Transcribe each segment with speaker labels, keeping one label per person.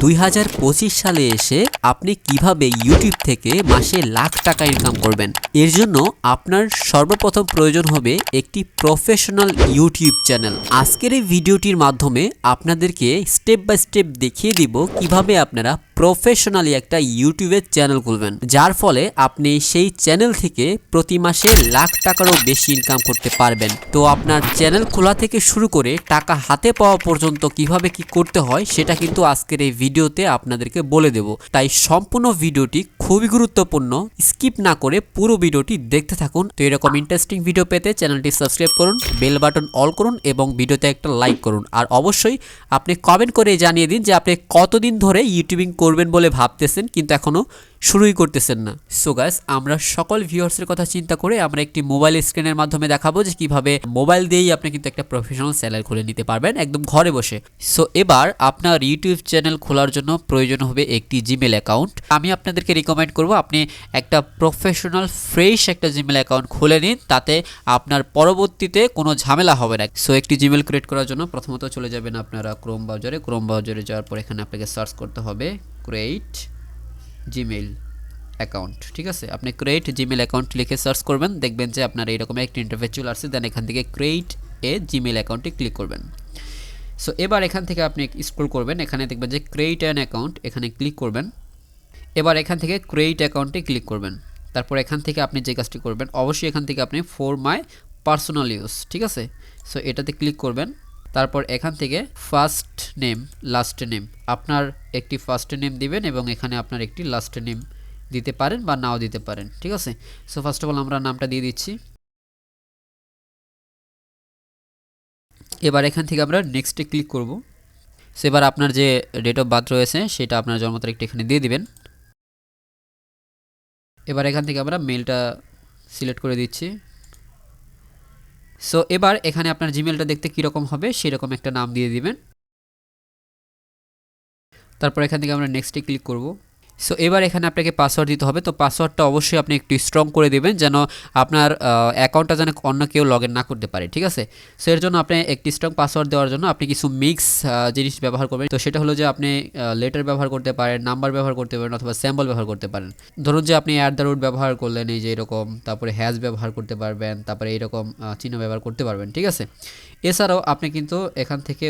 Speaker 1: দুই হাজার পঁচিশ সালে এসে আপনি কীভাবে ইউটিউব থেকে মাসে লাখ টাকা ইনকাম করবেন? এর জন্য আপনার সর্বপ্রথম প্রয়োজন হবে একটি প্রফেশনাল ইউটিউব চ্যানেল আজকের এই ভিডিওটির মাধ্যমে আপনাদেরকে স্টেপ বাই স্টেপ দেখিয়ে দিব কীভাবে আপনারা প্রফেশনালি একটা ইউটিউবের চ্যানেল খুলবেন। যার ফলে আপনি সেই চ্যানেল থেকে প্রতি মাসে লাখ টাকারও বেশি ইনকাম করতে পারবেন। তো আপনার চ্যানেল খোলা থেকে শুরু করে টাকা হাতে পাওয়া পর্যন্ত কীভাবে কি করতে হয়, সেটা কিন্তু আজকের এই ভিডিওতে আপনাদেরকে বলে দেব। তাই সম্পূর্ণ ভিডিওটি খুবই গুরুত্বপূর্ণ। স্কিপ না করে পুরো ভিডিওটি দেখতে থাকুন। তো এরকম ইন্টারেস্টিং ভিডিও পেতে চ্যানেলটি সাবস্ক্রাইব করুন বেল বাটন অল করুন এবং ভিডিওতে একটা লাইক করুন। আর অবশ্যই আপনি কমেন্ট করে জানিয়ে দিন যে আপনি কতদিন ধরে ইউটিউবিং করবেন বলে ভাবতেছেন কিন্তু এখনও শুরুই করতেছেন না। সো গাইস আমরা সকল ভিউয়ার্সের কথা চিন্তা করে আমরা একটি মোবাইল স্ক্রিনের মাধ্যমে দেখাবো যে কীভাবে মোবাইল দিয়েই আপনি কিন্তু একটা প্রফেশনাল চ্যানেল খুলে নিতে পারবেন একদম ঘরে বসে। সো এবার আপনার ইউটিউব চ্যানেল খোলার জন্য প্রয়োজন হবে একটি জিমেল অ্যাকাউন্ট আমি আপনাদেরকে রিকমেন্ড করব আপনি একটা প্রফেশনাল ফ্রেশ একটা জিমেল অ্যাকাউন্ট খুলে নিন, তাতে আপনার পরবর্তীতে কোনো ঝামেলা হবে না। সো একটি জিমেল ক্রিয়েট করার জন্য প্রথমত চলে যাবেন আপনারা ক্রোম ব্রাউজারে ক্রোম ব্রাউজারে যাওয়ার পর এখানে আপনাকে সার্চ করতে হবে। ক্রিয়েট জিমেইল অ্যাকাউন্ট, ঠিক আছে? আপনি ক্রিয়েট জিমেল অ্যাকাউন্ট লিখে সার্চ করবেন, দেখবেন যে আপনার এইরকম একটি ইন্টারফেস চলে আসছে দেন এখান থেকে ক্রিয়েট এ জিমেল অ্যাকাউন্টে ক্লিক করবেন। সো এবার এখান থেকে আপনি স্ক্রল করবেন, এখানে দেখবেন যে ক্রিয়েট অ্যান অ্যাকাউন্ট এখানে ক্লিক করবেন। এবার এখান থেকে ক্রিয়েট অ্যাকাউন্টে ক্লিক করবেন। তারপর এখান থেকে আপনি যে কাজটি করবেন, অবশ্যই এখান থেকে আপনি ফর মাই পার্সোনাল ইউজ ঠিক আছে? সো এটাতে ক্লিক করবেন। তারপর এখান থেকে ফার্স্ট নেম লাস্ট নেম আপনার একটি ফার্স্ট নেম দিবেন এবং এখানে আপনার একটি লাস্ট নেম দিতে পারেন বা নাও দিতে পারেন, ঠিক আছে? সো ফার্স্ট অফ অল আমরা নামটা দিয়ে দিচ্ছি। এবার এখান থেকে আমরা নেক্সটে ক্লিক করব। সো এবার আপনার যে ডেট অফ বার্থ রয়েছে, সেটা আপনার জন্ম তারিখটা এখানে দিয়ে দিবেন। এবার এখান থেকে আমরা মেলটা সিলেক্ট করে দিচ্ছি। সো এবার এখানে আপনার জিমেলটা দেখতে কীরকম হবে সেরকম একটা নাম দিয়ে দিবেন। তারপর এখান থেকে আমরা নেক্সটে ক্লিক করব। সো এবার এখানে আপনাকে পাসওয়ার্ড দিতে হবে। তো পাসওয়ার্ডটা অবশ্যই আপনি একটু স্ট্রং করে দেবেন যেন আপনার অ্যাকাউন্টটা যেন অন্য কেউ লগ না করতে পারে, ঠিক আছে? সো এর জন্য আপনি একটি স্ট্রং পাসওয়ার্ড দেওয়ার জন্য আপনি কিছু মিক্স জিনিস ব্যবহার করবেন। তো সেটা হলো যে আপনি লেটার ব্যবহার করতে পারেন নাম্বার ব্যবহার করতে পারেন অথবা স্যাম্বল ব্যবহার করতে পারেন। ধরুন যে আপনি অ্যাট দ্য রুট ব্যবহার করলেন, এই যে এরকম, তারপরে হ্যাজ ব্যবহার করতে পারবেন, তারপরে এইরকম চিহ্ন ব্যবহার করতে পারবেন, ঠিক আছে? এছাড়াও আপনি কিন্তু এখান থেকে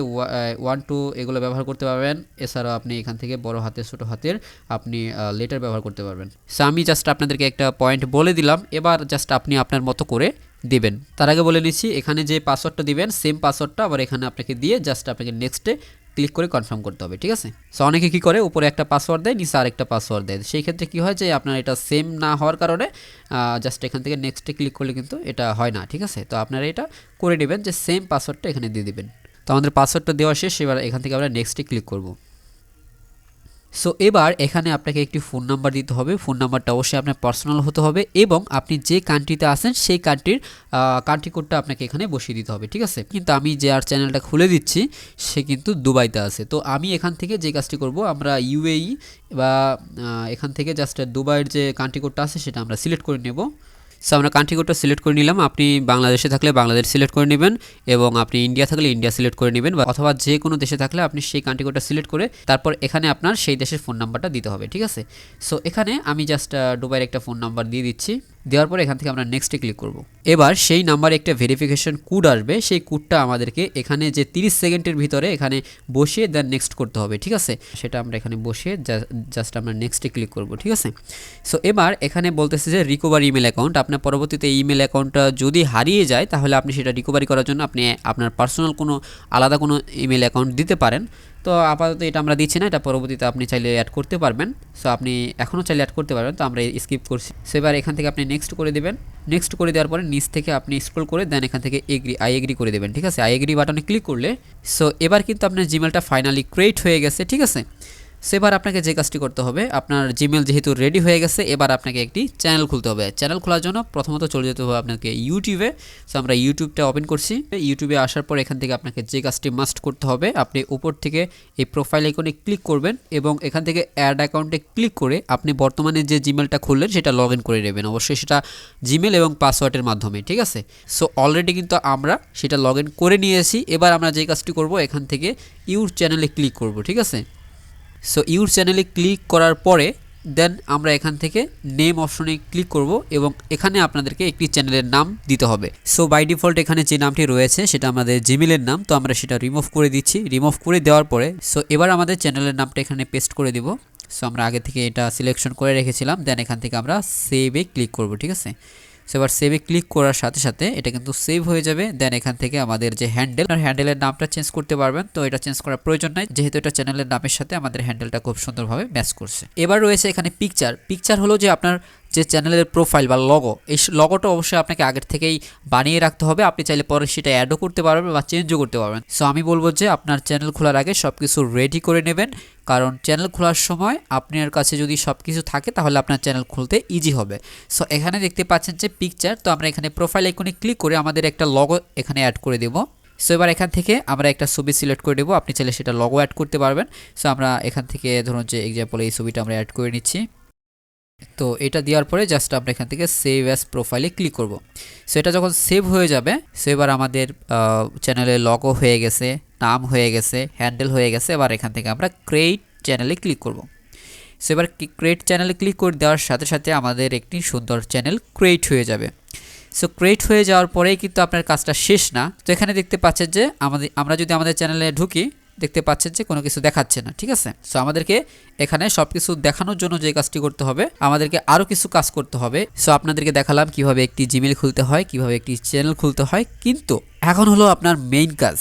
Speaker 1: ওয়ান টু এগুলো ব্যবহার করতে পারবেন। এছাড়াও আপনি এখান থেকে বড় হাতের, ছোটো হাতের আপনি লেটার ব্যবহার করতে পারবেন। সো আমি জাস্ট আপনাদেরকে একটা পয়েন্ট বলে দিলাম। এবার জাস্ট আপনি আপনার মতো করে দেবেন। তার আগে বলে নিচ্ছি, এখানে যে পাসওয়ার্ডটা দিবেন সেম পাসওয়ার্ডটা আবার এখানে আপনাকে দিয়ে জাস্ট আপনাকে নেক্সটে ক্লিক করে কনফার্ম করতে হবে, ঠিক আছে? সো অনেকে কী করে? উপরে একটা পাসওয়ার্ড দেয়, নিচে আরেকটা পাসওয়ার্ড দেয়। সেই ক্ষেত্রে কী হয় যে, আপনার এটা সেম না হওয়ার কারণে জাস্ট এখান থেকে নেক্সটে ক্লিক করলে কিন্তু এটা হয় না, ঠিক আছে? তো আপনারা এটা করে নেবেন যে সেম পাসওয়ার্ডটা এখানে দিয়ে দেবেন। তো আমাদের পাসওয়ার্ডটা দেওয়া শেষ, এবার এখান থেকে আমরা নেক্সটে ক্লিক করব। সো এবার এখানে আপনাকে একটি ফোন নাম্বার দিতে হবে। ফোন নাম্বারটা অবশ্যই আপনার পার্সোনাল হতে হবে এবং আপনি যে কান্ট্রিতে আসেন সেই কান্ট্রির কান্ট্রি কোডটা আপনাকে এখানে বসিয়ে দিতে হবে, ঠিক আছে? কিন্তু আমি যে আর চ্যানেলটা খুলে দিচ্ছি, সে কিন্তু দুবাইতে আছে। তো আমি এখান থেকে যে কাজটি করব, আমরা ইউএই বা এখান থেকে জাস্ট দুবাইয়ের যে কান্ট্রি কোডটা আছে, সেটা আমরা সিলেক্ট করে নেব। সো আমরা কান্ট্রি কোডটা সিলেক্ট করে নিলাম। আপনি বাংলাদেশে থাকলে বাংলাদেশ সিলেক্ট করে নেবেন এবং আপনি ইন্ডিয়া থাকলে ইন্ডিয়া সিলেক্ট করে নেবেন বা অথবা যে কোনো দেশে থাকলে আপনি সেই কান্ট্রি কোডটা সিলেক্ট করে তারপর এখানে আপনার সেই দেশের ফোন নাম্বারটা দিতে হবে, ঠিক আছে? সো এখানে আমি জাস্ট ডুবাইয়ের একটা ফোন নাম্বার দিয়ে দিচ্ছি। দেওয়ার পর এখান থেকে আমরা নেক্সটে ক্লিক করব। এবার সেই নাম্বারে একটা ভেরিফিকেশন কোড আসবে, সেই কোডটা আমাদেরকে এখানে যে 30 সেকেন্ডের ভিতরে এখানে বসিয়ে দেন নেক্সট করতে হবে, ঠিক আছে? সেটা আমরা এখানে বসিয়ে জাস্ট আমরা নেক্সটে ক্লিক করব, ঠিক আছে? সো এবার এখানে বলতেছে যে রিকভারি ইমেল অ্যাকাউন্ট আপনার পরবর্তীতে ইমেল অ্যাকাউন্টটা যদি হারিয়ে যায়, তাহলে আপনি সেটা রিকভারি করার জন্য আপনি আপনার পার্সোনাল কোনো আলাদা কোনো ইমেল অ্যাকাউন্ট দিতে পারেন। তো আপাতত এটা আমরা দিচ্ছি না, এটা পরবর্তীতে আপনি চাইলে অ্যাড করতে পারবেন। সো আপনি এখনও চাইলে অ্যাড করতে পারবেন, তো আমরা স্কিপ করছি। সো এবার এখান থেকে আপনি নেক্সট করে দেবেন। নেক্সট করে দেওয়ার পরে নিচ থেকে আপনি স্ক্রল করে দেন এখান থেকে এগ্রি আই এগ্রি করে দেবেন, ঠিক আছে? আই এগ্রি বাটনে ক্লিক করলে। সো এবার কিন্তু আপনার জিমেলটা ফাইনালি ক্রিয়েট হয়ে গেছে, ঠিক আছে? সেবার আপনাকে যে কাজটি করতে হবে, আপনার জিমেল যেহেতু রেডি হয়ে গেছে, এবার আপনাকে একটি চ্যানেল খুলতে হবে। চ্যানেল খোলার জন্য প্রথমত চলে যেতে হবে আপনাকে ইউটিউবে সো আমরা ইউটিউবটা ওপেন করছি। ইউটিউবে আসার পর এখান থেকে আপনাকে যে কাজটি মাস্ট করতে হবে, আপনি উপর থেকে এই প্রোফাইল আইকনে ক্লিক করবেন এবং এখান থেকে অ্যাড অ্যাকাউন্টে ক্লিক করে আপনি বর্তমানে যে জিমেলটা খুললেন, সেটা লগ করে নেবেন। অবশ্যই সেটা জিমেল এবং পাসওয়ার্ডের মাধ্যমে, ঠিক আছে? সো অলরেডি কিন্তু আমরা সেটা লগ করে নিয়েছি। এবার আমরা যে কাজটি করব, এখান থেকে ইউর চ্যানেলে ক্লিক করব, ঠিক আছে? সো ইউর চ্যানেলে ক্লিক করার পরে দেন আমরা এখান থেকে নেম অপশনে ক্লিক করব এবং এখানে আপনাদেরকে একটি চ্যানেলের নাম দিতে হবে। সো বাই ডিফল্ট এখানে যে নামটি রয়েছে, সেটা আমাদের জিমেলের নাম, তো আমরা সেটা রিমুভ করে দিচ্ছি। রিমুভ করে দেওয়ার পরে সো এবার আমাদের চ্যানেলের নামটা এখানে পেস্ট করে দিব। সো আমরা আগে থেকে এটা সিলেকশন করে রেখেছিলাম দেন এখান থেকে আমরা সেভে ক্লিক করব, ঠিক আছে? সো এবার সেভে ক্লিক করার সাথে সাথে এটা কিন্তু সেভ হয়ে যাবে। দেন এখান থেকে আমাদের যে হ্যান্ডেল আর হ্যান্ডেলের নামটা চেঞ্জ করতে পারবেন। তো এটা চেঞ্জ করার প্রয়োজন নাই। যেহেতু এটা চ্যানেলের নামের সাথে আমাদের হ্যান্ডেলটা খুব সুন্দরভাবে ম্যাচ করছে। এবার রয়েছে এখানে পিকচার পিকচার হলো যে আপনার যে চ্যানেলের প্রোফাইল বা লগো এই লগোটা অবশ্যই আপনাকে আগের থেকেই বানিয়ে রাখতে হবে। আপনি চাইলে পরে সেটা অ্যাডও করতে পারবেন বা চেঞ্জও করতে পারবেন। সো আমি বলব যে আপনার চ্যানেল খোলার আগে সব কিছু রেডি করে নেবেন। কারণ চ্যানেল খোলার সময় আপনার কাছে যদি সব কিছু থাকে, তাহলে আপনার চ্যানেল খুলতে ইজি হবে। সো এখানে দেখতে পাচ্ছেন যে পিকচার তো আমরা এখানে প্রোফাইল আইকনে ক্লিক করে আমাদের একটা লগো এখানে অ্যাড করে দেবো। সো এবার এখান থেকে আমরা একটা ছবি সিলেক্ট করে দেবো। আপনি চাইলে সেটা লগো অ্যাড করতে পারবেন। সো আমরা এখান থেকে ধরুন যে এক্সাম্পল এই ছবিটা আমরা অ্যাড করে নিচ্ছি। তো এটা দেওয়ার পরে জাস্ট আমরা এখান থেকে সেভ অ্যাজ প্রোফাইলে ক্লিক করব। সো এটা যখন সেভ হয়ে যাবে সো এবার আমাদের চ্যানেলে লগও হয়ে গেছে, নাম হয়ে গেছে হ্যান্ডেল হয়ে গেছে, এবার এখান থেকে আমরা ক্রিয়েট চ্যানেলে ক্লিক করব। সো এবার ক্রিয়েট চ্যানেলে ক্লিক করে দেওয়ার সাথে সাথে আমাদের একটি সুন্দর চ্যানেল ক্রিয়েট হয়ে যাবে। সো ক্রিয়েট হয়ে যাওয়ার পরেই কিন্তু আপনার কাজটা শেষ না। তো এখানে দেখতে পাচ্ছেন যে আমাদের, আমরা যদি আমাদের চ্যানেলে ঢুকি দেখতে পাচ্ছেন যে কোনো কিছু দেখাচ্ছে না, ঠিক আছে? সো আমাদেরকে এখানে সব কিছু দেখানোর জন্য যে কাজটি করতে হবে, আমাদেরকে আরও কিছু কাজ করতে হবে। সো আপনাদেরকে দেখালাম কীভাবে একটি জিমেল খুলতে হয়, কীভাবে একটি চ্যানেল খুলতে হয়। কিন্তু এখন হলো আপনার মেইন কাজ।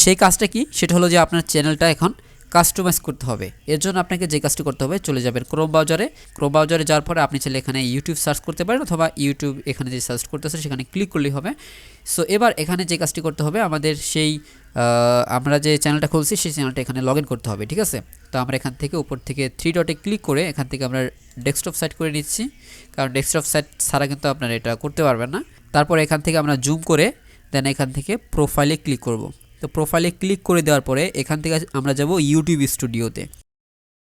Speaker 1: সেই কাজটা কি? সেটা হলো যে আপনার চ্যানেলটা এখন কাস্টমাইজ করতে হবে। এর জন্য আপনাকে যে কাজটি করতে হবে, চলে যাবেন ক্রোম ব্রাউজারে ক্রোম ব্রাউজারে যাওয়ার পরে আপনি চাইলে এখানে ইউটিউব সার্চ করতে পারেন অথবা ইউটিউব এখানে যে সার্চ করতেছে, সেখানে ক্লিক করলেই হবে। সো এবার এখানে যে কাজটি করতে হবে, আমাদের সেই আমরা যে চ্যানেলটা খুলছি, সেই চ্যানেলটা এখানে লগ করতে হবে, ঠিক আছে? তো আমরা এখান থেকে উপর থেকে থ্রি ডটে ক্লিক করে এখান থেকে আমরা ডেস্কটপ সাইট করে নিচ্ছি। কারণ ডেস্কটপ সাইট ছাড়া কিন্তু আপনারা এটা করতে পারবেন না। তারপর এখান থেকে আমরা জুম করে দেন এখান থেকে প্রোফাইলে ক্লিক করব। তো প্রোফাইলে ক্লিক করে দেওয়ার পরে এখান থেকে আমরা যাব ইউটিউব স্টুডিওতে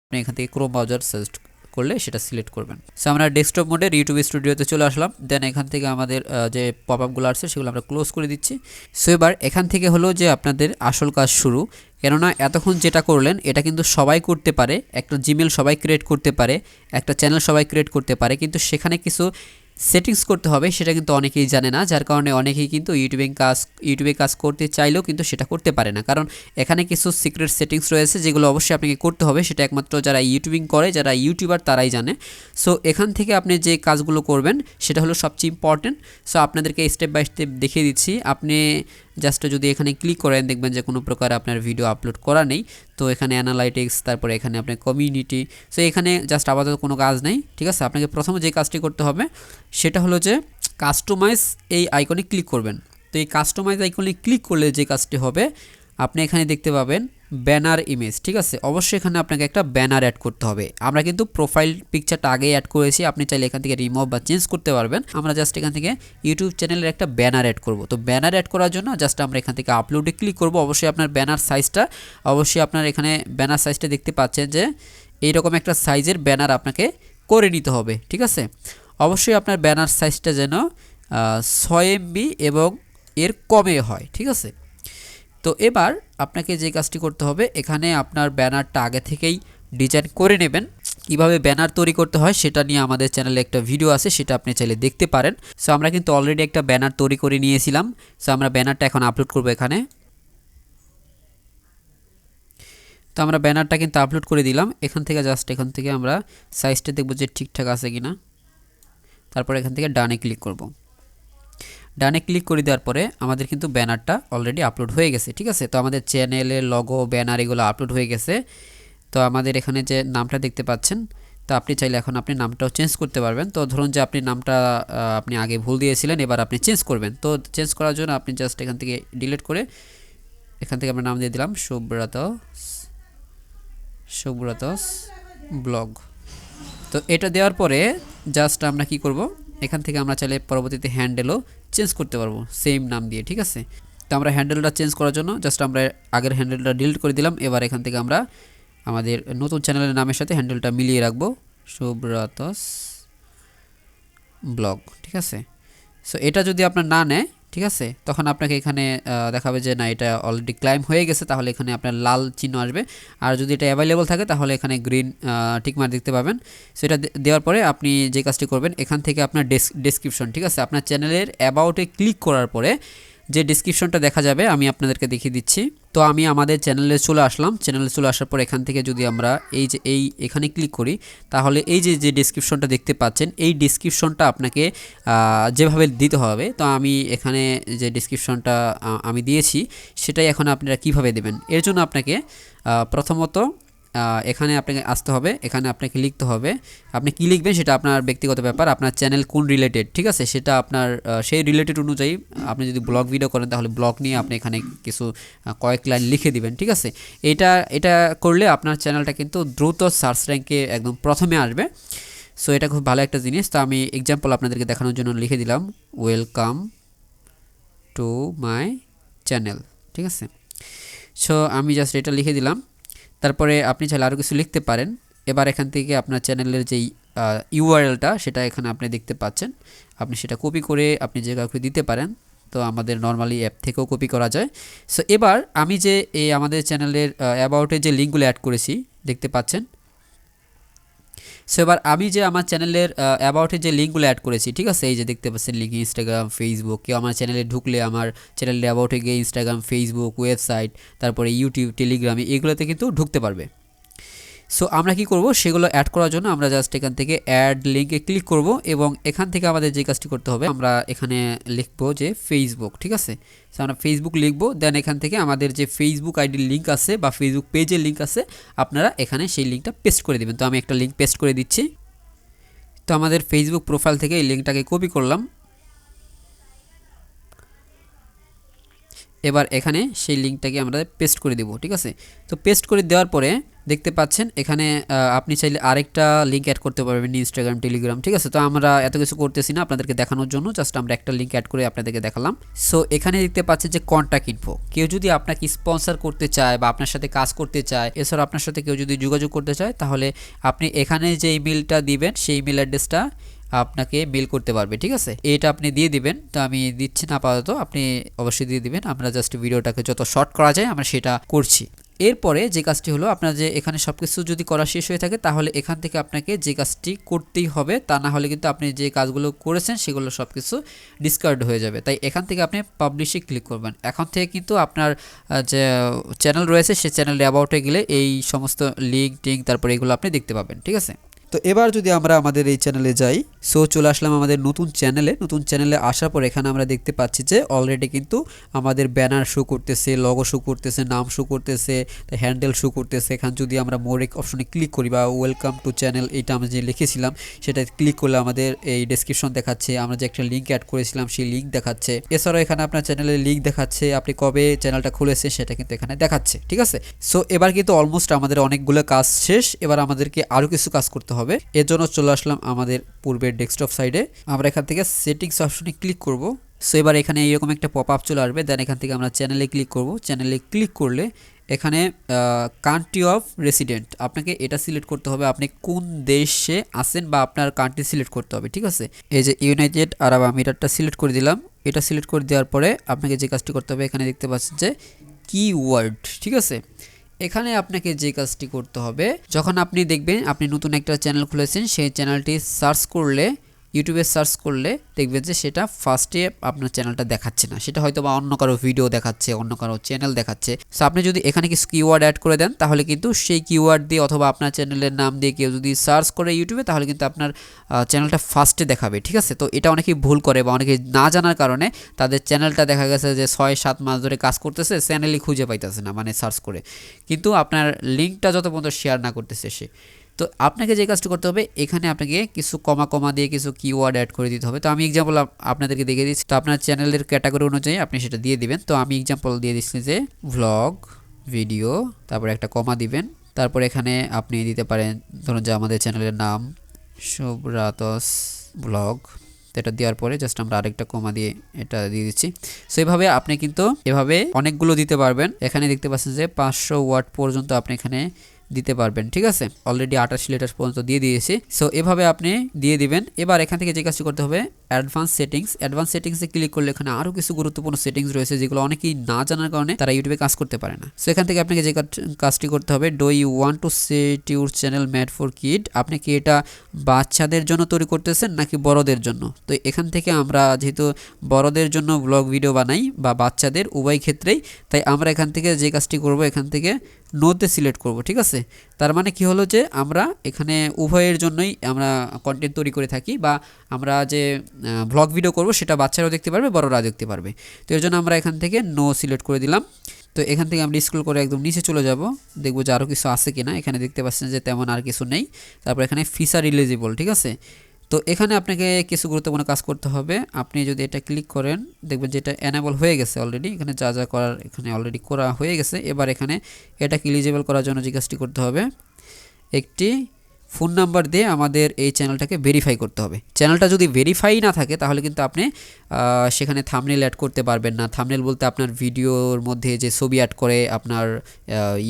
Speaker 1: আপনি এখান থেকে ক্রোম ব্রাউজার সার্চ করলে সেটা সিলেক্ট করবেন। সো আমরা ডেস্কটপ মোডের ইউটিউব স্টুডিওতে চলে আসলাম। দেন এখান থেকে আমাদের যে পপ আপগুলো আসছে সেগুলো আমরা ক্লোজ করে দিচ্ছি। সো এবার এখান থেকে হলো যে আপনাদের আসল কাজ শুরু। কেননা এতক্ষণ যেটা করলেন, এটা কিন্তু সবাই করতে পারে। একটা জিমেল সবাই ক্রিয়েট করতে পারে। একটা চ্যানেল সবাই ক্রিয়েট করতে পারে। কিন্তু সেখানে কিছু সেটিংস করতে হবে, সেটা কিন্তু অনেকেই জানে না। যার কারণে অনেকেই কিন্তু ইউটিউবে কাজ ইউটিউবে কাজ করতে চাইলেও কিন্তু সেটা করতে পারে না। কারণ এখানে কিছু সিক্রেট সেটিংস রয়েছে, যেগুলো অবশ্যই আপনাকে করতে হবে। সেটা একমাত্র যারা ইউটিউবিং করে, যারা ইউটিউবার তারাই জানে। সো এখান থেকে আপনি যে কাজগুলো করবেন, সেটা হলো সবচেয়ে ইম্পর্টেন্ট সো আপনাদেরকে স্টেপ বাই স্টেপ দেখিয়ে দিচ্ছি। আপনি জাস্ট যদি এখানে ক্লিক করেন, দেখবেন যে কোনো প্রকার আপনার ভিডিও আপলোড করা নেই। তো এখানে অ্যানালাইটিক্স তারপরে এখানে আপনার কমিউনিটি সো এখানে জাস্ট আপাতত কোনো কাজ নেই, ঠিক আছে? আপনাকে প্রথমে যে কাজটি করতে হবে, সেটা হলো যে কাস্টমাইজ এই আইকনে ক্লিক করবেন। তো এই কাস্টমাইজ আইকনে ক্লিক করলে যে কাজটি হবে, আপনি এখানে দেখতে পাবেন ব্যানার ইমেজ ঠিক আছে? অবশ্যই এখানে আপনাকে একটা ব্যানার অ্যাড করতে হবে। আমরা কিন্তু প্রোফাইল পিকচারটা আগেই অ্যাড করেছি, আপনি চাইলে এখান থেকে রিমুভ বা চেঞ্জ করতে পারবেন। আমরা জাস্ট এখান থেকে ইউটিউব চ্যানেলের একটা ব্যানার অ্যাড করব। তো ব্যানার অ্যাড করার জন্য জাস্ট আমরা এখান থেকে আপলোডে ক্লিক করব। অবশ্যই আপনার ব্যানার সাইজটা অবশ্যই আপনার এখানে ব্যানার সাইজটা দেখতে পাচ্ছেন যে এইরকম একটা সাইজের ব্যানার আপনাকে করে নিতে হবে, ঠিক আছে? অবশ্যই আপনার ব্যানার সাইজটা যেন ছয় এমবি এবং এর কমে হয়, ঠিক আছে? তো এবার আপনাকে যে কাজটি করতে হবে, এখানে আপনার ব্যানারটা আগে থেকেই ডিজাইন করে নেবেন। কীভাবে ব্যানার তৈরি করতে হয় সেটা নিয়ে আমাদের চ্যানেলে একটা ভিডিও আছে, সেটা আপনি চাইলে দেখতে পারেন। সো আমরা কিন্তু অলরেডি একটা ব্যানার তৈরি করে নিয়েছিলাম। সো আমরা ব্যানারটা এখন আপলোড করব এখানে। তো আমরা ব্যানারটা কিন্তু আপলোড করে দিলাম। এখান থেকে জাস্ট এখান থেকে আমরা সাইজটা দেখব যে ঠিকঠাক আছে কিনা। তারপর এখান থেকে ডানে ক্লিক করব। ডানে ক্লিক করে দেওয়ার পরে আমাদের কিন্তু ব্যানারটা অলরেডি আপলোড হয়ে গেছে, ঠিক আছে? তো আমাদের চ্যানেলের লগো ব্যানার এগুলো আপলোড হয়ে গেছে। তো আমাদের এখানে যে নামটা দেখতে পাচ্ছেন, তো আপনি চাইলে এখন আপনি নামটাও চেঞ্জ করতে পারবেন। তো ধরুন যে আপনি নামটা আপনি আগে ভুল দিয়েছিলেন, এবার আপনি চেঞ্জ করবেন। তো চেঞ্জ করার জন্য আপনি জাস্ট এখান থেকে ডিলিট করে এখান থেকে আমরা নাম দিয়ে দিলাম সুব্রত সুব্রত ব্লগ তো এটা দেওয়ার পরে জাস্ট আমরা কি করব? এখান থেকে আমরা চাইলে পরবর্তীতে হ্যান্ডেলও চেঞ্জ করতে পারব সেম নাম দিয়ে, ঠিক আছে? তো আমরা হ্যান্ডেলটা চেঞ্জ করার জন্য জাস্ট আমরা আগের হ্যান্ডেলটা ডিলিট করে দিলাম, এবার এখান থেকে আমরা আমাদের নতুন চ্যানেলের নামের সাথে হ্যান্ডেলটা মিলিয়ে রাখব, সুব্রতস ব্লগ, ঠিক আছে? সো এটা যদি আপনার না নেয় ঠিক আছে? তখন আপনাকে এখানে দেখাবে যে না, এটা অলরেডি ক্লাইম হয়ে গেছে, তাহলে এখানে আপনার লাল চিহ্ন আসবে। আর যদি এটা অ্যাভেলেবল থাকে, তাহলে এখানে গ্রিন টিকমার দেখতে পাবেন। সেটা দেওয়ার পরে আপনি যে কাজটি করবেন, এখান থেকে আপনার ডেসক্রিপশন ঠিক আছে? আপনার চ্যানেলের অ্যাবাউটে ক্লিক করার পরে যে ডিসক্রিপশনটা দেখা যাবে, আমি আপনাদেরকে দেখিয়ে দিচ্ছি। তো আমি আমাদের চ্যানেলে চলে আসলাম। চ্যানেলে চলে আসার পর এখান থেকে যদি আমরা এই যে, এই এখানে ক্লিক করি, তাহলে এই যে যে ডিসক্রিপশনটা দেখতে পাচ্ছেন, এই ডিসক্রিপশনটা আপনাকে যেভাবে দিতে হবে, তো আমি এখানে যে ডিসক্রিপশনটা আমি দিয়েছি, সেটাই এখন আপনারা কীভাবে দেবেন? এর জন্য আপনাকে প্রথমত এখানে আপনাকে আসতে হবে, এখানে আপনাকে লিখতে হবে। আপনি কি লিখবেন সেটা আপনার ব্যক্তিগত ব্যাপার, আপনার চ্যানেল কোন রিলেটেড ঠিক আছে? সেটা আপনার সেই রিলেটেড অনুযায়ী আপনি যদি ব্লগ ভিডিও করেন, তাহলে ব্লগ নিয়ে আপনি এখানে কিছু কয়েক লাইন লিখে দিবেন, ঠিক আছে? এটা এটা করলে আপনার চ্যানেলটা কিন্তু দ্রুত সার্চ র্যাঙ্কে একদম প্রথমে আসবে। সো এটা খুব ভালো একটা জিনিস। তো আমি এক্সাম্পল আপনাদেরকে দেখানোর জন্য লিখে দিলাম। ওয়েলকাম টু মাই চ্যানেল ঠিক আছে? সো আমি জাস্ট এটা লিখে দিলাম। তারপরে আপনি চাইলে আরও কিছু লিখতে পারেন। এবার এখান থেকে আপনার চ্যানেলের যেই ইউআরএলটা, সেটা এখানে আপনি দেখতে পাচ্ছেন। আপনি সেটা কপি করে আপনি যে কাউকে দিতে পারেন, তো আমাদের নর্মালি অ্যাপ থেকেও কপি করা যায়। সো এবার আমি যে এই আমাদের চ্যানেলের অ্যাবাউটে যে লিঙ্কগুলো অ্যাড করেছি, দেখতে পাচ্ছেন। সো এবার আমি যে আমার চ্যানেলের অ্যাবাউটের যে লিঙ্কগুলো অ্যাড করেছি, ঠিক আছে? এই যে দেখতে পাচ্ছেন লিঙ্ক ইনস্টাগ্রাম ফেসবুক কেউ আমার চ্যানেলে ঢুকলে আমার চ্যানেলের অ্যাবাউটে গিয়ে ইনস্টাগ্রাম ফেসবুক ওয়েবসাইট তারপরে ইউটিউব টেলিগ্রাম এগুলোতে কিন্তু ঢুকতে পারবে। সো আমরা কি করব? সেগুলো অ্যাড করার জন্য আমরা জাস্ট এখান থেকে অ্যাড লিঙ্কে ক্লিক করব এবং এখান থেকে আমাদের যে কাজটি করতে হবে, আমরা এখানে লিখব যে ফেসবুক ঠিক আছে? সো আমরা ফেসবুক লিখব দেন এখান থেকে আমাদের যে ফেসবুক আইডির লিঙ্ক আছে বা ফেসবুক পেজের লিঙ্ক আছে, আপনারা এখানে সেই লিঙ্কটা পেস্ট করে দেবেন। তো আমি একটা লিঙ্ক পেস্ট করে দিচ্ছি। তো আমাদের ফেসবুক প্রোফাইল থেকে এই লিঙ্কটাকে কপি করলাম। এবার এখানে সেই লিঙ্কটাকে আমরা পেস্ট করে দেবো, ঠিক আছে? তো পেস্ট করে দেওয়ার পরে দেখতে পাচ্ছেন এখানে আপনি চাইলে আরেকটা লিঙ্ক অ্যাড করতে পারবেন ইনস্টাগ্রাম টেলিগ্রাম ঠিক আছে? তো আমরা এত কিছু করতেছি না আপনাদেরকে দেখানোর জন্য, জাস্ট আমরা একটা লিঙ্ক অ্যাড করে আপনাদেরকে দেখালাম। সো এখানে দেখতে পাচ্ছেন যে কন্ট্যাক্ট ইনফো কেউ যদি আপনাকে স্পন্সর করতে চায় বা আপনার সাথে কাজ করতে চায়, এছাড়া আপনার সাথে কেউ যদি যোগাযোগ করতে চায়, তাহলে আপনি এখানে যে ইমেলটা দিবেন, সেই ইমেল অ্যাড্রেসটা আপনাকে মেল করতে পারবে, ঠিক আছে? এটা আপনি দিয়ে দিবেন, তো আমি দিচ্ছি না আপাতত, আপনি অবশ্যই দিয়ে দিবেন। আমরা জাস্ট ভিডিওটাকে যত শর্ট করা যায়, আমরা সেটা করছি। এরপরে যে কাজটি হলো, আপনার যে এখানে সব কিছু যদি করা শেষ হয়ে থাকে, তাহলে এখান থেকে আপনাকে যে কাজটি করতেই হবে, তা না হলে কিন্তু আপনি যে কাজগুলো করেছেন, সেগুলো সব কিছু ডিসকার্ড হয়ে যাবে। তাই এখান থেকে আপনি পাবলিশে ক্লিক করবেন। এখন থেকে কিন্তু আপনার যে চ্যানেল রয়েছে, সে চ্যানেল অ্যাবাউটে গেলে এই সমস্ত লিঙ্ক টিঙ্ক তারপরে এগুলো আপনি দেখতে পাবেন, ঠিক আছে? তো এবার যদি আমরা আমাদের এই চ্যানেলে যাই সো চলে আসলাম আমাদের নতুন চ্যানেলে নতুন চ্যানেলে আসার পর এখানে আমরা দেখতে পাচ্ছি যে অলরেডি কিন্তু আমাদের ব্যানার শো করতেছে লগো শো করতেছে, নাম শো করতেছে হ্যান্ডেল শো করতেছে। এখানে যদি আমরা মোরেক অপশনে ক্লিক করি বা ওয়েলকাম টু চ্যানেল এটা আমরা যে লিখেছিলাম সেটা ক্লিক করলে আমাদের এই ডেসক্রিপশন দেখাচ্ছে। আমরা যে একটা লিঙ্ক অ্যাড করেছিলাম, সেই লিঙ্ক দেখাচ্ছে। এছাড়াও এখানে আপনার চ্যানেলের লিঙ্ক দেখাচ্ছে, আপনি কবে চ্যানেলটা খুলেছে সেটা কিন্তু এখানে দেখাচ্ছে, ঠিক আছে? সো এবার কিন্তু অলমোস্ট আমাদের অনেকগুলো কাজ শেষ। এবার আমাদেরকে আরও কিছু কাজ করতে হবে। এর জন্য চলে আসলাম আমাদের পূর্বের ডেস্কটপ সাইডে আমরা এখান থেকে সেটিংস অপশনে ক্লিক করব। সো এবার এখানে এরকম একটা পপ আপ চলে আসবে দেন এখান থেকে আমরা চ্যানেলে ক্লিক করব। চ্যানেলে ক্লিক করলে এখানে কান্ট্রি অফ রেসিডেন্ট আপনাকে এটা সিলেক্ট করতে হবে, আপনি কোন দেশে আসেন বা আপনার কান্ট্রি সিলেক্ট করতে হবে, ঠিক আছে? এই যে ইউনাইটেড আরব আমিরাতটা সিলেক্ট করে দিলাম, এটা সিলেক্ট করে দেওয়ার পরে আপনাকে যে কাজটি করতে হবে, এখানে দেখতে পাচ্ছেন যে কিওয়ার্ড ঠিক আছে? এখানে আপনাকে যে কাজটি করতে হবে, যখন আপনি দেখবেন আপনি নতুন একটা চ্যানেল খুলেছেন, সেই চ্যানেলটি সার্চ করলে ইউটিউবে সার্চ করলে দেখবেন যে সেটা ফার্স্টে আপনার চ্যানেলটা দেখাচ্ছে না। সেটা হয়তো বা অন্য কারও ভিডিও দেখাচ্ছে, অন্য কারও চ্যানেল দেখাচ্ছে। সো আপনি যদি এখানে কিছু কিওয়ার্ড অ্যাড করে দেন, তাহলে কিন্তু সেই কিওয়ার্ড দিয়ে অথবা আপনার চ্যানেলের নাম দিয়ে কেউ যদি সার্চ করে ইউটিউবে, তাহলে কিন্তু আপনার চ্যানেলটা ফার্স্টে দেখাবে, ঠিক আছে? তো এটা অনেকেই ভুল করে বা অনেকে না জানার কারণে তাদের চ্যানেলটা দেখা গেছে যে ছয়, সাত মাস ধরে কাজ করতেছে চ্যানেলই খুঁজে পাইতেছে না মানে সার্চ করে। কিন্তু আপনার লিঙ্কটা যত পর্যন্ত শেয়ার না করতেছে সে তো আপনাকে যে কাজটা করতে হবে, এখানে আপনাকে কিছু কমা কমা দিয়ে কিছু কিওয়ার্ড অ্যাড করে দিতে হবে। তো আমি এক্সাম্পল আপনাদেরকে দেখে দিচ্ছি। তো আপনার চ্যানেলের ক্যাটাগরি অনুযায়ী আপনি সেটা দিয়ে দিবেন। তো আমি এক্সাম্পল দিয়ে দিচ্ছি যে ভ্লগ ভিডিও তারপরে একটা কমা দিবেন। তারপর এখানে আপনি দিতে পারেন, ধরুন যে আমাদের চ্যানেলের নাম শুভরাতস ব্লগ এটা দেওয়ার পরে জাস্ট আমরা আরেকটা কমা দিয়ে এটা দিয়ে দিচ্ছি। সো এইভাবে আপনি কিন্তু এভাবে অনেকগুলো দিতে পারবেন। এখানে দেখতে পাচ্ছেন যে পাঁচশো ওয়াট পর্যন্ত আপনি এখানে দিতে পারবেন, ঠিক আছে? অলরেডি আটাশি লিটার পর্যন্ত দিয়ে দিয়েছি। সো এভাবে আপনি দিয়ে দিবেন। এবার এখান থেকে যে কাজটি করতে হবে অ্যাডভান্স সেটিংস। অ্যাডভান্স সেটিংসে ক্লিক করলে এখানে আরও কিছু গুরুত্বপূর্ণ সেটিংস রয়েছে যেগুলো অনেকেই না জানার কারণে তারা ইউটিউবে কাজ করতে পারে না। সো এখান থেকে আপনাকে যে কাজটি করতে হবে do you want to set your channel made for kid আপনি কি এটা বাচ্চাদের জন্য তৈরি করতেছেন নাকি বড়দের জন্য? তো এখান থেকে আমরা যেহেতু বড়দের জন্য ব্লগ ভিডিও বানাই বা বাচ্চাদের উভয় ক্ষেত্রেই, তাই আমরা এখান থেকে যে কাজটি করব এখান থেকে নোতে সিলেক্ট করব, ঠিক আছে? তার মানে কি হলো যে আমরা এখানে উভয়ের জন্যই আমরা কন্টেন্ট তৈরি করে থাকি বা আমরা যে ব্লগ ভিডিও করব, সেটা বাচ্চারাও দেখতে পারবে, বড়রাও দেখতে পারবে। তো এর জন্য আমরা এখান থেকে নো সিলেক্ট করে দিলাম। তো এখান থেকে আমরা স্ক্রল করে একদম নিচে চলে যাব, দেখব যে আরও কিছু আছে কিনা। এখানে দেখতে পাচ্ছেন যে তেমন আর কিছু নেই। তারপর এখানে ফিচার ইলিজিবল ঠিক আছে? তো এখানে আপনাকে কিছু গুরুত্বপূর্ণ কাজ করতে হবে। আপনি যদি এটা ক্লিক করেন, দেখবেন যে এটা অ্যানেবল হয়ে গেছে অলরেডি এখানে যা যা করার এখানে অলরেডি করা হয়ে গেছে। এবার এখানে এটাকে ইলিজিবল করার জন্য যে কাজটি করতে হবে। একটি ফোন নাম্বার দিয়ে আমাদের এই চ্যানেলটাকে ভেরিফাই করতে হবে। চ্যানেলটা যদি ভেরিফাই না থাকে, তাহলে কিন্তু আপনি সেখানে থামনেল অ্যাড করতে পারবেন না। থামনেল বলতে আপনার ভিডিওর মধ্যে যে ছবি অ্যাড করে, আপনার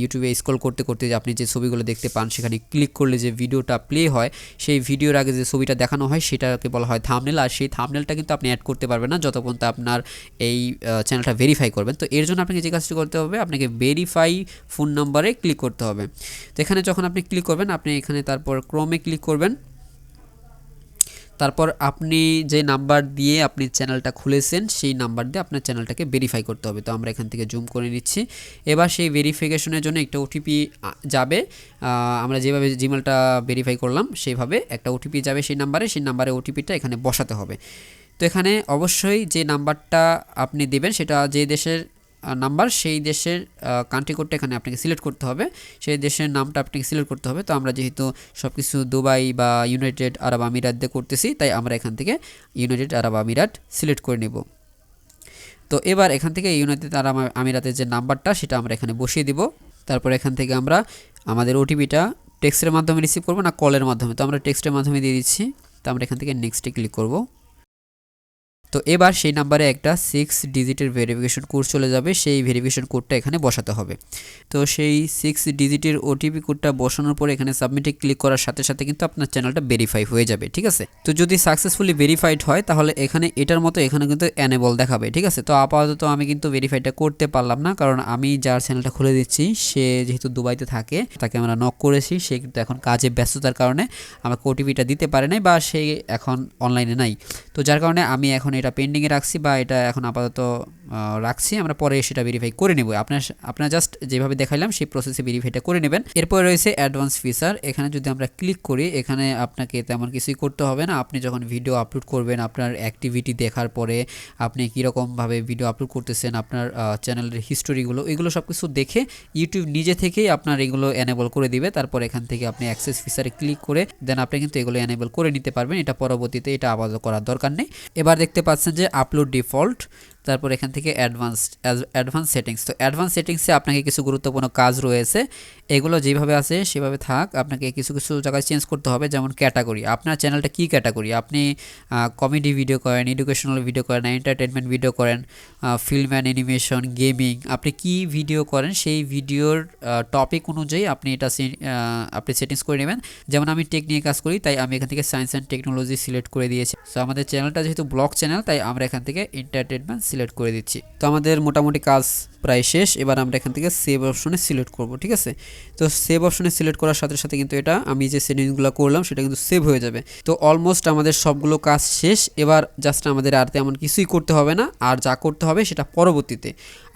Speaker 1: ইউটিউবে স্ক্রল করতে করতে আপনি যে ছবিগুলো দেখতে পান, সেখানে ক্লিক করলে যে ভিডিওটা প্লে হয়, সেই ভিডিওর আগে যে ছবিটা দেখানো হয়, সেটাকে বলা হয় থামনেল আর সেই থামনেলটা কিন্তু আপনি অ্যাড করতে পারবেন না, যতক্ষণ তা আপনার এই চ্যানেলটা ভেরিফাই করবেন। তো এর জন্য আপনাকে যে কাজটি করতে হবে, আপনাকে ভেরিফাই ফোন নাম্বারে ক্লিক করতে হবে। তো এখানে যখন আপনি ক্লিক করবেন, আপনি এখানে তারপর ক্রমে ক্লিক করবেন। তারপর আপনি যে নাম্বার দিয়ে আপনি চ্যানেলটা খুলেছেন, সেই নাম্বার দিয়ে আপনার চ্যানেলটাকে ভেরিফাই করতে হবে। তো আমরা এখান থেকে জুম করে নিচ্ছি। এবার সেই ভেরিফিকেশনের জন্য একটা ওটিপি যাবে। আমরা যেভাবে জিমেলটা ভেরিফাই করলাম সেইভাবে একটা ওটিপি যাবে সেই নাম্বারে সেই নাম্বারে ওটিপিটা এখানে বসাতে হবে। তো এখানে অবশ্যই যে নাম্বারটা আপনি দেবেন, সেটা যে দেশের নাম্বার সেই দেশের কান্ট্রি কোডটা এখানে আপনাকে সিলেক্ট করতে হবে। সেই দেশের নামটা আপনাকে সিলেক্ট করতে হবে। তো আমরা যেহেতু সব কিছু দুবাই বা ইউনাইটেড আরব আমিরাত দিয়ে করতেছি, তাই আমরা এখান থেকে ইউনাইটেড আরব আমিরাত সিলেক্ট করে নেব। তো এবার এখান থেকে ইউনাইটেড আরব আমিরাতের যে নাম্বারটা, সেটা আমরা এখানে বসিয়ে দিব। তারপর এখান থেকে আমরা আমাদের ওটিপিটা টেক্সটের মাধ্যমে রিসিভ করব না কলের মাধ্যমে? তো আমরা টেক্সটের মাধ্যমে দিয়ে দিচ্ছি। তো আমরা এখান থেকে নেক্সটে ক্লিক করব। তো এবার সেই নাম্বারে একটা সিক্স ডিজিটের ভেরিফিকেশন কোড চলে যাবে, সেই ভেরিফিকেশন কোডটা এখানে বসাতে হবে। তো সেই সিক্স ডিজিটের ওটিপি কোডটা বসানোর পরে এখানে সাবমিটে ক্লিক করার সাথে সাথে কিন্তু আপনার চ্যানেলটা ভেরিফাই হয়ে যাবে, ঠিক আছে? তো যদি সাকসেসফুলি ভেরিফাইড হয়, তাহলে এখানে এটার মতো এখানে কিন্তু অ্যানেবল দেখাবে, ঠিক আছে? তো আপাতত আমি কিন্তু ভেরিফাইটা করতে পারলাম না, কারণ আমি যার চ্যানেলটা খুলে দিচ্ছি, সে যেহেতু দুবাইতে থাকে, তাকে আমরা নক করেছি, সে কিন্তু এখন কাজে ব্যস্ততার কারণে আমাকে ওটিপিটা দিতে পারে নাই বা সে এখন অনলাইনে নাই। তো যার কারণে আমি এখন এটা পেন্ডিংয়ে রাখছি বা এটা এখন আপাতত রাখছি, আমরা পরে সেটা ভেরিফাই করে নেব। আপনার আপনার জাস্ট যেভাবে দেখাইলাম, সেই প্রসেসে ভেরিফাইটা করে নেবেন। এরপর রয়েছে অ্যাডভান্স ফিচার এখানে যদি আমরা ক্লিক করি, এখানে আপনাকে তেমন কিছুই করতে হবে না। আপনি যখন ভিডিও আপলোড করবেন, আপনার অ্যাক্টিভিটি দেখার পরে আপনি কীরকমভাবে ভিডিও আপলোড করতেছেন, আপনার চ্যানেলের হিস্টোরিগুলো এগুলো সব কিছু দেখে ইউটিউব নিজে থেকেই আপনার এগুলো এনেবল করে দিবে। তারপর এখান থেকে আপনি অ্যাক্সেস ফিচারে ক্লিক করে দেন আপনি কিন্তু এগুলো এনেবল করে নিতে পারবেন। এটা পরবর্তীতে এটা আপাতত করার দরকার নেই। এবার দেখতে পাচ্ছেন যে আপলোড ডিফল্ট তারপর এখান থেকে অ্যাডভান্স অ্যাডভান্স সেটিংস তো অ্যাডভান্স সেটিংসে আপনাকে কিছু গুরুত্বপূর্ণ কাজ রয়েছে। এগুলো যেভাবে আছে, সেভাবে থাক। আপনাকে কিছু কিছু জায়গায় চেঞ্জ করতে হবে, যেমন ক্যাটাগরি আপনার চ্যানেলটা কী ক্যাটাগরি আপনি কমেডি ভিডিও করেন এডুকেশনাল ভিডিও করেন এন্টারটেনমেন্ট ভিডিও করেন ফিল্ম অ্যান্ড অ্যানিমেশন গেমিং আপনি কি ভিডিও করেন, সেই ভিডিওর টপিক অনুযায়ী আপনি এটা আপনি সেটিংস করে নেবেন। যেমন আমি টেক নিয়ে কাজ করি, তাই আমি এখান থেকে সায়েন্স অ্যান্ড টেকনোলজি সিলেক্ট করে দিয়েছি। সো আমাদের চ্যানেলটা যেহেতু ব্লগ চ্যানেল তাই আমরা এখান থেকে এন্টারটেনমেন্ট সিলেক্ট করে দিচ্ছি। তো আমাদের মোটামুটি কাজ প্রায় শেষ। এবার আমরা এখান থেকে সেভ অপশনে সিলেক্ট করব, ঠিক আছে? তো সেভ অপশনে সিলেক্ট করার সাথে সাথে কিন্তু এটা আমি যে সেটিংসগুলো করলাম, সেটা কিন্তু সেভ হয়ে যাবে। তো অলমোস্ট আমাদের সবগুলো কাজ শেষ। এবার জাস্ট আমাদের আর তেমন কিছুই করতে হবে না। আর যা করতে হবে সেটা পরবর্তীতে।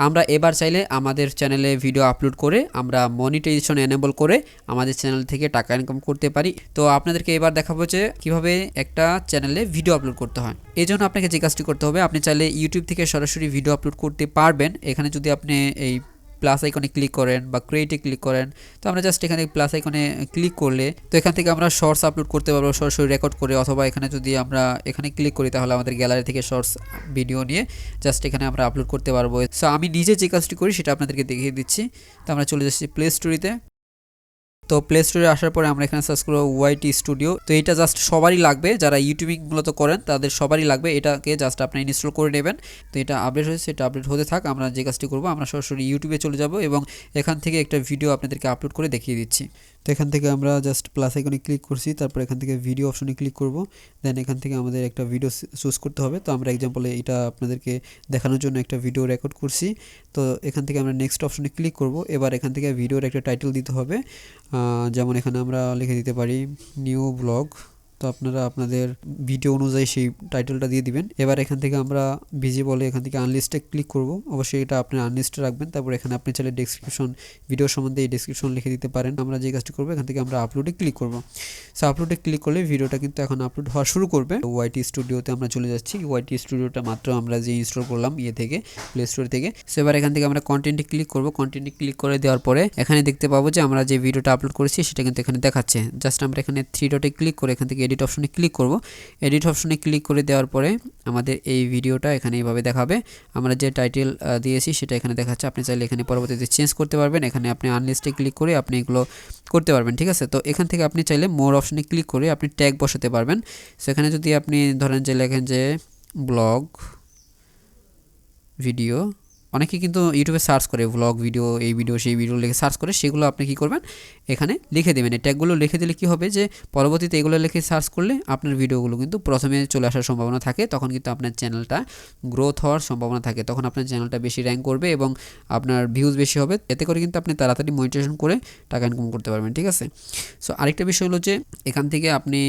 Speaker 1: আমরা এবার চাইলে আমাদের চ্যানেলে ভিডিও আপলোড করে আমরা মনিটাইজেশন এনেবল করে আমাদের চ্যানেল থেকে টাকা ইনকাম করতে পারি। তো আপনাদেরকে এবার দেখাবো যে কীভাবে একটা চ্যানেলে ভিডিও আপলোড করতে হয়। এই জন্য আপনাকে যে কাজটি করতে হবে, আপনি চাইলে ইউটিউব থেকে সরাসরি ভিডিও আপলোড করতে পারবেন। এখানে যদি আপনি এই প্লাস আইকনে ক্লিক করেন বা ক্রিয়েটে ক্লিক করেন, তো আমরা জাস্ট এখানে প্লাস আইকনে ক্লিক করলে, তো এখান থেকে আমরা শর্টস আপলোড করতে পারব, সরাসরি রেকর্ড করে, অথবা এখানে যদি আমরা এখানে ক্লিক করি, তাহলে আমাদের গ্যালারি থেকে শর্টস ভিডিও নিয়ে জাস্ট এখানে আমরা আপলোড করতে পারব। সো আমি নিজে যে কাজটি করি, সেটা আপনাদেরকে দেখিয়ে দিচ্ছি। তো আমরা চলে যাচ্ছি প্লে স্টোরিতে তো প্লে স্টোরে আসার পরে আমরা এখানে সার্চ করব ওয়াইটি স্টুডিও তো এটা জাস্ট সবারই লাগবে, যারা ইউটিউবিং মূলত করেন, তাদের সবারই লাগবে। এটাকে জাস্ট আপনি ইনস্টল করে নেবেন। তো এটা আপডেট হয়েছে, এটা আপডেট হতে থাক, আমরা যে কাজটি করব, আমরা সরাসরি ইউটিউবে চলে যাব এবং এখান থেকে একটা ভিডিও আপনাদেরকে আপলোড করে দেখিয়ে দিচ্ছি।
Speaker 2: তো এখান থেকে আমরা জাস্ট প্লাস আইকনে ক্লিক করছি, তারপর এখান থেকে ভিডিও অপশনে ক্লিক করব। দেন এখান থেকে আমাদের একটা ভিডিও চুজ করতে হবে। তো আমরা এক্সাম্পলে এটা আপনাদেরকে দেখানোর জন্য একটা ভিডিও রেকর্ড করছি। তো এখান থেকে আমরা নেক্সট অপশনে ক্লিক করব। এবার এখান থেকে ভিডিওর একটা টাইটেল দিতে হবে। যেমন এখানে আমরা লিখে দিতে পারি নিউ ব্লগ তো আপনারা আপনাদের ভিডিও অনুযায়ী সেই টাইটেলটা দিয়ে দিবেন। এবার এখান থেকে আমরা ভিজি বলে এখান থেকে আনলিস্টে ক্লিক করব। অবশ্যই এটা আপনি আনলিস্টে রাখবেন। তারপর এখানে আপনি চাইলে ডেসক্রিপশন ভিডিও সম্বন্ধে এই ডেসক্রিপশন লিখে দিতে পারেন। আমরা যে কাজটি করব, এখান থেকে আমরা আপলোডে ক্লিক করব। সো আপলোডে ক্লিক করলে ভিডিওটা কিন্তু এখন আপলোড হওয়া শুরু করবে। ওয়াইটি স্টুডিওতে আমরা চলে যাচ্ছি। ওয়াইটি স্টুডিওটা মাত্র আমরা যে ইনস্টল করলাম ইয়ে থেকে প্লে স্টোর থেকে। সো এবার এখান থেকে আমরা কন্টেন্টে ক্লিক করব। কন্টেন্টে ক্লিক করে দেওয়ার পরে এখানে দেখতে পাবো যে আমরা যে ভিডিওটা আপলোড করেছি, সেটা কিন্তু এখানে দেখাচ্ছে। জাস্ট আমরা এখানে থ্রি ডটে ক্লিক করে এখান থেকে এডিট অপশনে ক্লিক করব। এডিট অপশনে ক্লিক করে দেওয়ার পরে আমাদের এই ভিডিওটা এখানে এইভাবে দেখাবে। আমরা যে টাইটেল দিয়েছি সেটা এখানে দেখাচ্ছে। আপনি চাইলে এখানে পরবর্তীতে চেঞ্জ করতে পারবেন। এখানে আপনি আনলিস্টে ক্লিক করে আপনি এগুলো করতে পারবেন, ঠিক আছে? তো এখান থেকে আপনি চাইলে মোর অপশনে ক্লিক করে আপনি ট্যাগ বসাতে পারবেন। সেখানে যদি আপনি ধরেন যে লেখেন যে ব্লগ ভিডিও অনেকে কিন্তু ইউটিউবে সার্চ করে ব্লগ ভিডিও এই ভিডিও সেই ভিডিও লিখে সার্চ করে, সেগুলো আপনি কি করবেন? এখানে লিখে দেবেন। এই ট্যাগগুলো লিখে দিলে কি হবে যে, পরবর্তীতে এগুলো লিখে সার্চ করলে আপনার ভিডিওগুলো কিন্তু প্রথমে চলে আসার সম্ভাবনা থাকে। তখন কিন্তু আপনার চ্যানেলটা গ্রোথ হওয়ার সম্ভাবনা থাকে। তখন আপনার চ্যানেলটা বেশি র্যাঙ্ক করবে এবং আপনার ভিউজ বেশি হবে। এতে করে কিন্তু আপনি তাড়াতাড়ি মনিটাইজেশন করে টাকা ইনকাম করতে পারবেন, ঠিক আছে? সো আরেকটা বিষয় হলো যে, এখান থেকে আপনি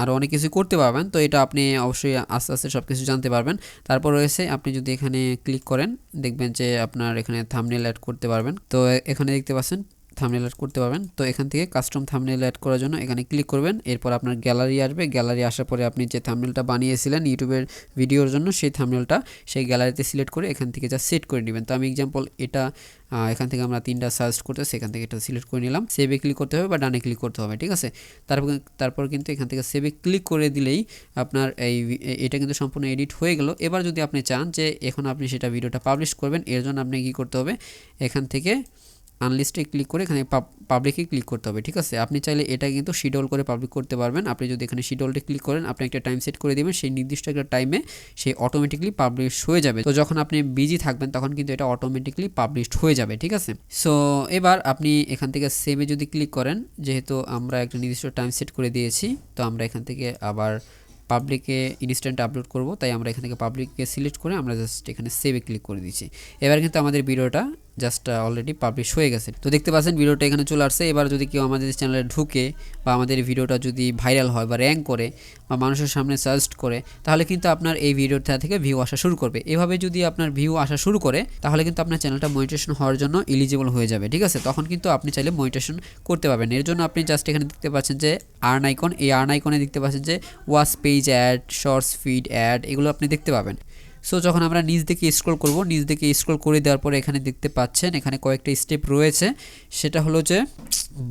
Speaker 2: আরও অনেক কিছু করতে পারবেন। তো এটা আপনি অবশ্যই আস্তে আস্তে সব কিছু জানতে পারবেন। তারপর রয়েছে, আপনি যদি এখানে ক্লিক করেন দেখবেন যে আপনার এখানে থামনেল অ্যাড করতে পারবেন। তো এখানে দেখতে পাচ্ছেন থামনেল অ্যাড করতে পারবেন। তো এখান থেকে কাস্টম থামনেল অ্যাড করার জন্য এখানে ক্লিক করবেন। এরপর আপনার গ্যালারি আসবে। গ্যালারি আসার পরে আপনি যে থামনেলটা বানিয়েছিলেন ইউটিউবের ভিডিওর জন্য, সেই থামনেলটা সেই গ্যালারিতে সিলেক্ট করে এখান থেকে যা সেট করে নেবেন। তো আমি এক্সাম্পল এটা এখান থেকে আমরা তিনটা সার্চ করতে সেখান থেকে এটা সিলেক্ট করে নিলাম। সেভে ক্লিক করতে হবে বা ডানে ক্লিক করতে হবে, ঠিক আছে? তারপর তারপর কিন্তু এখান থেকে সেভে ক্লিক করে দিলেই আপনার এই এটা কিন্তু সম্পূর্ণ এডিট হয়ে গেল। এবার যদি আপনি চান যে এখন আপনি সেটা ভিডিওটা পাবলিশ করবেন, এর জন্য আপনি কী করতে হবে? এখান থেকে আনলিস্টে ক্লিক করে এখানে পাবলিকে ক্লিক করতে হবে, ঠিক আছে? আপনি চাইলে এটা কিন্তু শিডিউল করে পাবলিক করতে পারবেন। আপনি যদি এখানে শিডিউলটা ক্লিক করেন, আপনি একটা টাইম সেট করে দেবেন, সেই নির্দিষ্ট একটা টাইমে সেই অটোমেটিকলি পাবলিশ হয়ে যাবে। তো যখন আপনি বিজি থাকবেন, তখন কিন্তু এটা অটোমেটিকলি পাবলিশড হয়ে যাবে, ঠিক আছে? সো এবার আপনি এখান থেকে সেভে যদি ক্লিক করেন, যেহেতু আমরা একটা নির্দিষ্ট টাইম সেট করে দিয়েছি, তো আমরা এখান থেকে আবার পাবলিকে ইনস্ট্যান্ট আপলোড করব। তাই আমরা এখান থেকে পাবলিককে সিলেক্ট করে আমরা জাস্ট এখানে সেভে ক্লিক করে দিচ্ছি এবার কিন্তু আমাদের ভিডিওটা জাস্ট অলরেডি পাবলিশ হয়ে গেছে। তো দেখতে পাচ্ছেন, ভিডিওটা এখানে চলে আসছে। এবার যদি কেউ আমাদের চ্যানেলে ঢুকে বা আমাদের ভিডিওটা যদি ভাইরাল হয় বা র্যাঙ্ক করে বা মানুষের সামনে সাজেস্ট করে, তাহলে কিন্তু আপনার এই ভিডিওটা থেকে ভিউ আসা শুরু করবে। এভাবে যদি আপনার ভিউ আসা শুরু করে, তাহলে কিন্তু আপনার চ্যানেলটা মনিটেশন হওয়ার জন্য এলিজিবল হয়ে যাবে, ঠিক আছে? তখন কিন্তু আপনি চাইলে মনিটেশন করতে পারবেন। এর জন্য আপনি জাস্ট এখানে দেখতে পাচ্ছেন যে আর্ন আইকন এই আর্ন আইকনে দেখতে পাচ্ছেন যে watch page ad shorts feed ad এগুলো আপনি দেখতে পাবেন। সো যখন আমরা নিচ দিকে স্ক্রল করব নিচ দিকে স্ক্রল করে দেওয়ার পরে এখানে দেখতে পাচ্ছেন, এখানে কয়েকটা স্টেপ রয়েছে। সেটা হলো যে,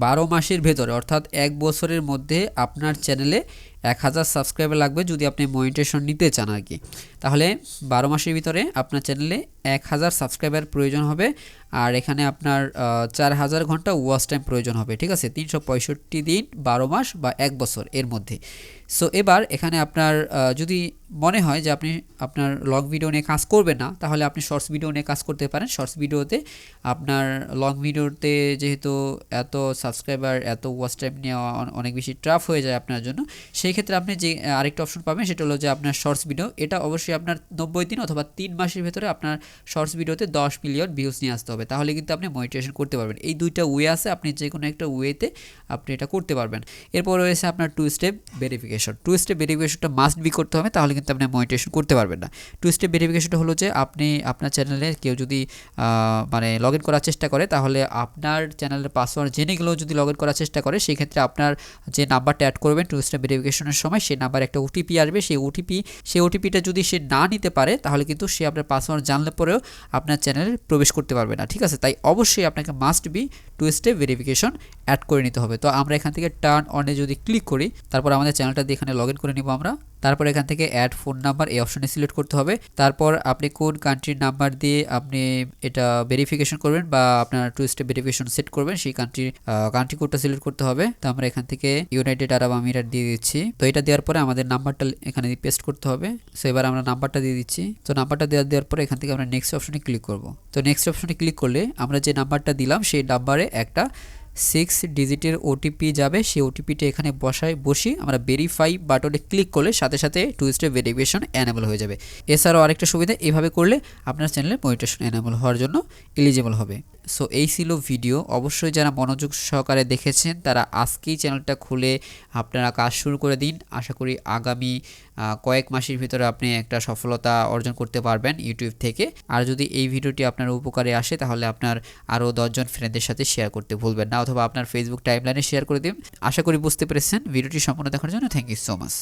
Speaker 2: বারো মাসের ভেতরে, অর্থাৎ এক বছরের মধ্যে আপনার চ্যানেলে এক হাজার সাবস্ক্রাইবার লাগবে যদি আপনি মনিটেশন নিতে চান আর কি। তাহলে বারো মাসের ভিতরে আপনার চ্যানেলে এক হাজার সাবস্ক্রাইবার প্রয়োজন হবে আর এখানে আপনার চার হাজার ঘণ্টা ওয়াচ টাইম প্রয়োজন হবে, ঠিক আছে? তিনশো পঁয়ষট্টি দিন, বারো মাস বা এক বছর এর মধ্যে। সো এবার এখানে আপনার যদি মনে হয় যে আপনি আপনার লং ভিডিও নিয়ে কাজ করবেন না, তাহলে আপনি শর্টস ভিডিও নিয়ে কাজ করতে পারেন। শর্টস ভিডিওতে আপনার লং ভিডিওতে যেহেতু এত সাবস্ক্রাইবার এত ওয়াচ টাইম নেওয়া অন- অনেক বেশি টাফ হয়ে যায় আপনার জন্য, সেই ক্ষেত্রে আপনি যে আরেকটা অপশন পাবেন সেটা হলো যে আপনার শর্টস ভিডিও এটা অবশ্যই আপনার নব্বই দিন অথবা তিন মাসের ভেতরে আপনার শর্টস ভিডিওতে দশ মিলিয়ন ভিউজ নিয়ে আসতে হবে। তাহলে কিন্তু আপনি মনিটাইজেশন করতে পারবেন। এই দুইটা ওয়ে আছে, আপনি যে কোনো একটা ওয়েতে আপনি এটা করতে পারবেন। এরপর রয়েছে আপনার two step verification two step ভেরিফিকেশনটা must be করতে হবে, তাহলে কিন্তু আপনি মনিটাইজেশন করতে পারবেন না। টু স্টেপ ভেরিফিকেশনটা হলো যে, আপনি আপনার চ্যানেলে কেউ যদি মানে লগ ইন করার চেষ্টা করে, তাহলে আপনার চ্যানেলের পাসওয়ার্ড জেনে গেলেও যদি লগ ইন করার চেষ্টা করে সেই ক্ষেত্রে আপনার যে নাম্বারটা অ্যাড করবেন টু স্টেপ ভেরিফিকেশনের সময়, সেই নাম্বার একটা ওটিপি আসবে। সেই ওটিপি সেই ওটিপিটা যদি সে না নিতে পারে, তাহলে কিন্তু সে আপনার পাসওয়ার্ড জানলে পরেও আপনার চ্যানেলে প্রবেশ করতে পারবে না। ঠিক আছে? তাই অবশ্যই আপনাকে must be two step verification add করে নিতে হবে। তো আমরা এখান থেকে টার্ন অনে যদি ক্লিক করি, তারপর আমাদের চ্যানেলটা দিয়ে এখানে লগ ইন করে নিব আমরা। তারপর এখান থেকে অ্যাড ফোন নাম্বার এই অপশনে সিলেক্ট করতে হবে। তারপর আপনি কোন কান্ট্রির নাম্বার দিয়ে আপনি এটা ভেরিফিকেশন করবেন বা আপনার টু স্টেপ ভেরিফিকেশন সেট করবেন, সেই কান্ট্রি কান্ট্রি কোডটা সিলেক্ট করতে হবে। তো আমরা এখান থেকে ইউনাইটেড আরব আমিরাত দিয়ে দিচ্ছি। তো এটা দেওয়ার পরে আমাদের নাম্বারটা এখানে পেস্ট করতে হবে। সো এবার আমরা নাম্বারটা দিয়ে দিচ্ছি। তো নাম্বারটা দেওয়ার দেওয়ার পরে এখান থেকে আমরা নেক্সট অপশনে ক্লিক করব। তো নেক্সট অপশনে ক্লিক করলে আমরা যে নাম্বারটা দিলাম, সেই নাম্বারে একটা সিক্স ডিজিটের ওটিপি যাবে, সেই ওটিপিটা এখানে বসায় বসি আমরা ভেরিফাই বাটনে ক্লিক করলে সাথে সাথে টু স্টেপ ভেরিফিকেশন অ্যানেবল হয়ে যাবে। এছাড়াও আরেকটা সুবিধা, এভাবে করলে আপনার চ্যানেলে মনিটেশন অ্যানেবল হওয়ার জন্য এলিজিবল হবে। সো এই ছিল ভিডিও। অবশ্যই যারা মনোযোগ সহকারে দেখেছেন, তারা আজকেই চ্যানেলটা খুলে আপনারা কাজ শুরু করে দিন। আশা করি আগামী কয়েক মাসের ভিতরে আপনি একটা সফলতা অর্জন করতে পারবেন ইউটিউব থেকে। আর যদি এই ভিডিওটি আপনার উপকারে আসে, তাহলে আপনার আরও দশজন ফ্রেন্ডদের সাথে শেয়ার করতে ভুলবেন না, অথবা আপনার ফেসবুক টাইমলাইনে শেয়ার করে দিন। আশা করি বুঝতে পেরেছেন। ভিডিওটি সম্পূর্ণ দেখার জন্য থ্যাংক ইউ সো মাচ